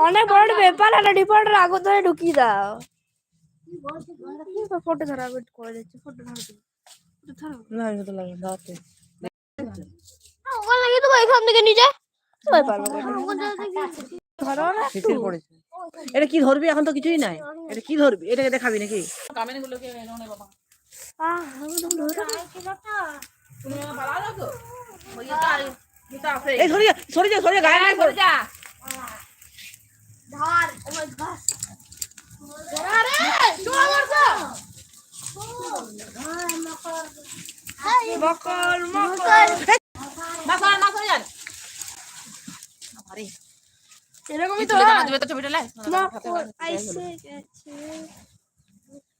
অনেক বড় পেপার আর রিপোর্টার আগে ধরে ঢুকিয়ে দাও। ফটো ধরা করে দিচ্ছি ফটো ধরা না আমি তো। লাগে দাঁড়াতে ওখানে লাগিয়ে দেবো এখান থেকে নিচে ধরো না পড়েছে। এটা কি ধরবি? এখন তো কিছুই নাই। এটা কি ধরবি? এটাকে দেখাবি নাকি? আহ, আমি তো ধরে এই সরে যা সরে যা সরে যা গায়ে ধরে যা। ধর মকর মকর। এরকমই তো আইসে গেছে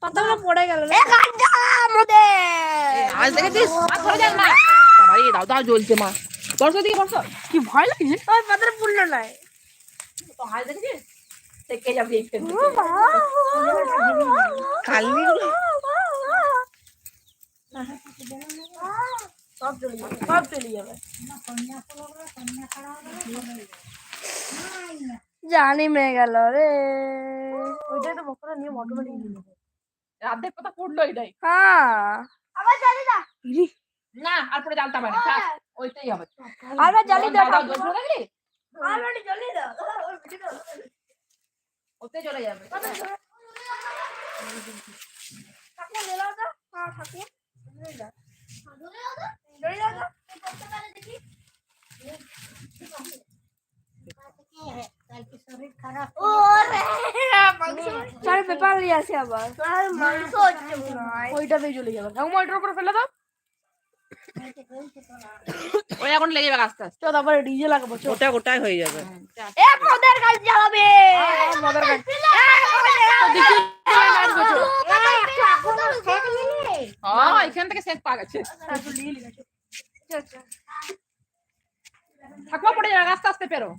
পাতাগুলো পড়ে গেল রে গাড্ডা আমাদের। আজ দেখেছিস? মাছ যান না বাবা এই দাও দাও জ্বলছে মা। বর্ষ দিকে বর্ষ। কি ভয় লাগছে? ওই পাতার পড়ল নাই। সব চলে যাবে সব চলে যাবে। জানি মেয়ে গেল রে। ওইটাই তো মকরা নিয়ে অটোমেটিক নিয়ে অর্ধেক কথা পড়ল এটাই। হ্যাঁ। আবার জানি না। না আর পরে জানতে পারে ওইটাই হবে। আবার জানি দাও আবার জানি দাও ওতে চলে যাবে ঠাকুমা লে দাও তো হ্যাঁ ঠাকুমা ধরে দাও ধরে দাও তো চার পেপার নিয়ে আসি আবার মাংস হচ্ছে ওইটাতেই চলে যাবে ঠাকুমা ওইটার উপরে ফেলে দাও ওই এখন লেগে যাবে আস্তে আস্তে। তারপরে ডিজে লাগাবো ওটা গোটাই হয়ে যাবে। এ মদের গাছ জ্বালাবে। মদের গাছ। হ্যাঁ এখান থেকে সেট পা গেছে। ঠাকুমা পড়ে যাবে আস্তে আস্তে পেরো।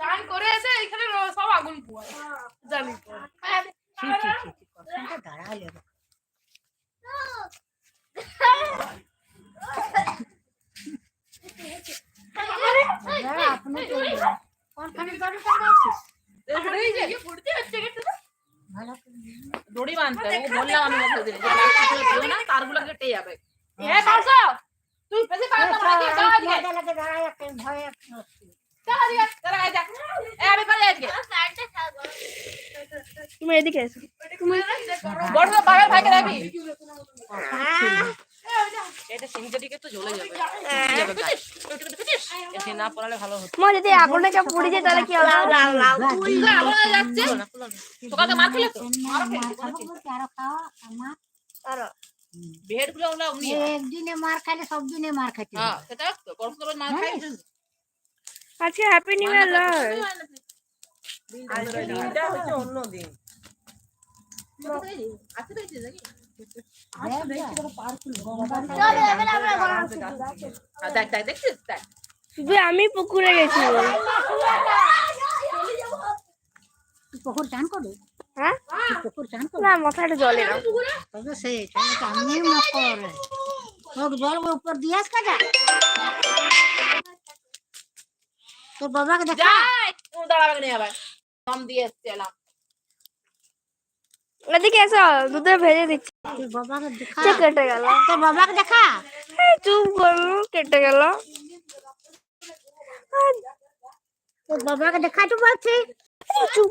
চান করে এসে এখানে সব আগুন পোয়ায় জানি তো এই যে, দড়ি বাঁধতে হবে, ও বললাম আমি ওকে দিলে, যে প্লাস্টিকের দিও না, তারগুলো কেটে যাবে এ পারছ তুই বেশি পারছ না বড় পড়ে যায় তাহলে কি হবে? হয়ে হয়। একদিনে মার খাইলে সব দিনে মার খাইতে হ্যাঁ, সেটা তো। গরম করে মার খাই। আজকে হ্যাপি নিউ ইয়ার লর্ড দিনটা হচ্ছে অন্য দিন। আজকে দেখছিস নাকি? হ্যাঁ, দেখ দেখ দেখছিস দেখ শুধু আমি পুকুরে গেছি পুকুর চান করো হ্যাঁ পুকুর চান করো না মাথাটা জলে না তবে সেই তাহলে তো আমি মকর তোর জল উপর দিয়ে আস কাজা তোর বাবাকে দেখা যাই তুমি দাঁড়াবে না আবার দম দিয়ে এসছি এলাম এদিকে এসো দুধে ভেজে দিচ্ছি কেটে গেল তোর বাবাকে দেখা চুপ করল কেটে গেল তোর বাবাকে দেখা তো বলছি চুপ